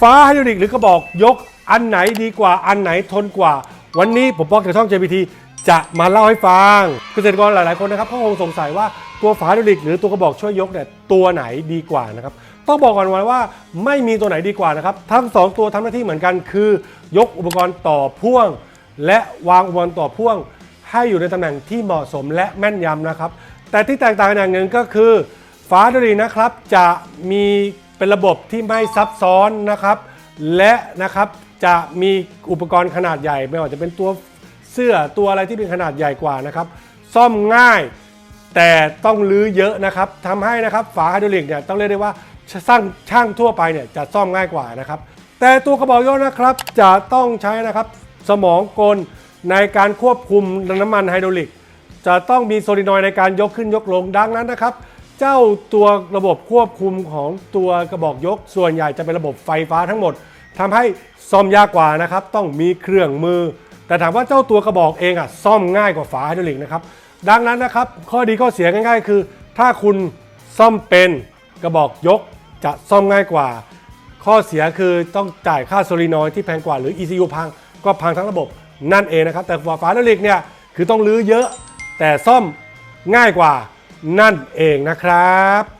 ฟ้าไฮดรอลิกหรือกระบอกยกอันไหนดีกว่าอันไหนทนกว่า วันนี้ผมบอกจากช่อง JPT จะมาเล่าให้ฟัง เกษตรกรหลาย ๆ คนนะครับเขาคงสงสัยว่าตัวฝาไฮดรอลิก หรือตัวกระบอกช่วยยกเนี่ยตัวไหนดีกว่านะครับต้องบอกก่อนว่าไม่มีตัวไหนดีกว่านะครับทั้งสองตัวทำหน้าที่เหมือนกันคือ ยกอุปกรณ์ต่อพ่วง และวางอุปกรณ์ต่อพ่วง ให้อยู่ในตำแหน่งที่เหมาะสมและแม่นยำนะครับ แต่ที่แตกต่างอย่างหนึ่งก็คือฝาดรีนะครับจะมี เป็นระบบที่ไม่ซับซ้อนนะครับ และนะครับจะมีอุปกรณ์ขนาดใหญ่ ไม่ว่าจะเป็นตัวเสื้อตัวอะไรที่เป็นขนาดใหญ่กว่านะครับ ซ่อมง่ายแต่ต้องรื้อเยอะนะครับทำให้นะครับฝาไฮดรอลิกเนี่ยต้องเรียกได้ว่าสร้างช่างทั่วไปเนี่ยจะซ่อมง่ายกว่านะครับ แต่ตัวกระบอกยกนะครับจะต้องใช้นะครับสมองกลในการควบคุมน้ำมันไฮดรอลิก จะต้องมีโซลินอยด์ในการยกขึ้นยกลงดังนั้นนะครับ เจ้าตัวระบบควบคุมของตัวกระบอกยก ส่วนใหญ่จะเป็นระบบไฟฟ้าทั้งหมดทำให้ซ่อมยากกว่านะครับ ต้องมีเครื่องมือ แต่ถามว่าเจ้าตัวกระบอกเองอะซ่อมง่ายกว่าฝาไฮดรอลิกนะครับดังนั้นนะครับข้อดีข้อเสียง่ายๆ คือ ถ้าคุณซ่อมเป็นกระบอกยกจะซ่อมง่ายกว่า ข้อเสียคือต้องจ่ายค่าโซลินอยที่แพงกว่าหรือ ECU พังก็พังทั้งระบบนั่นเองนะครับ แต่ฝาฝาไฮดรอลิกเนี่ยคือต้องรื้อเยอะแต่ซ่อมง่ายกว่า นั่นเองนะครับ